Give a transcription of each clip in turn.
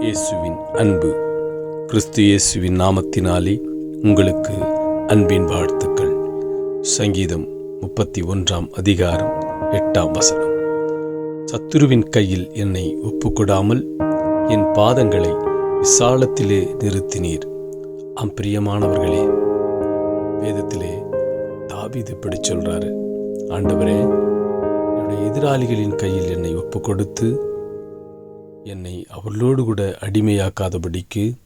இயேசுவின் அன்பு. கிறிஸ்து இயேசுவின் நாமத்தினாலே உங்களுக்கு அன்பின் வாழ்த்துக்கள். சங்கீதம் முப்பத்தி ஒன்றாம் அதிகாரம் எட்டாம் வசனம். சத்துருவின் கையில் என்னை ஒப்புக்கொடாமல் என் பாதங்களை விசாலத்திலே நிறுத்தினீர். ஆம் பிரியமானவர்களே வேதத்திலே தாவிது இப்படி சொல்றாரு. ஆண்டவரே என்னுடைய எதிராளிகளின் கையில் என்னை ஒப்பு கொடுத்து என்னை அவர்களோடு கூட அடிமையாக்காதபடிக்கு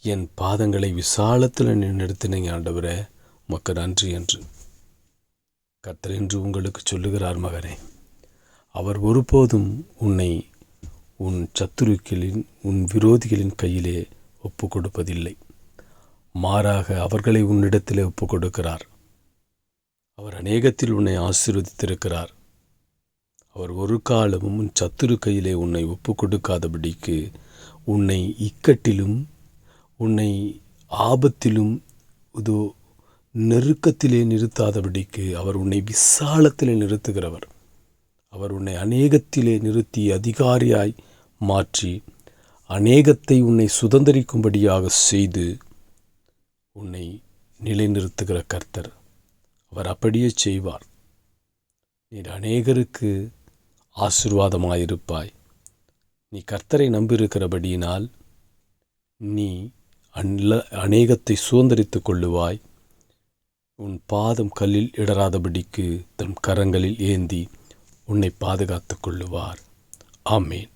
என் பாதங்களை விசாலத்தில் நிறுத்தினீங்க ஆண்டவரே. உமக்கு நன்றி என்று. கர்த்தர் என்று உங்களுக்கு சொல்லுகிறார் மகனே. அவர் ஒருபோதும் உன்னை உன் சத்துருக்களின் உன் விரோதிகளின் கையிலே ஒப்பு கொடுப்பதில்லை மாறாக அவர்களை உன்னிடத்திலே ஒப்பு கொடுக்கிறார் அவர் அநேகத்தில் உன்னை ஆசீர்வதித்திருக்கிறார். அவர் ஒரு காலமும் உன் சத்துரு கையிலே உன்னை ஒப்பு கொடுக்காதபடிக்கு உன்னை இக்கட்டிலும் உன்னை ஆபத்திலும் இதோ நெருக்கத்திலே நிறுத்தாதபடிக்கு அவர் உன்னை விசாலத்திலே நிறுத்துகிறவர். அவர் உன்னை அநேகத்திலே நிறுத்தி அதிகாரியாய் மாற்றி அநேகத்தை உன்னை சுதந்திரிக்கும்படியாக செய்து உன்னை நிலைநிறுத்துகிற கர்த்தர். அவர் அப்படியே செய்வார். நீர் அநேகருக்கு ஆசிர்வாதமாயிருப்பாய். நீ கர்த்தரை நம்பியிருக்கிறபடியினால் நீ அன்ல அநேகத்தை சுதந்திரித்து கொள்ளுவாய் உன் பாதம் கல்லில் இடராதபடிக்கு தன் கரங்களில் ஏந்தி உன்னை பாதுகாத்துக் கொள்ளுவார் ஆமேன்.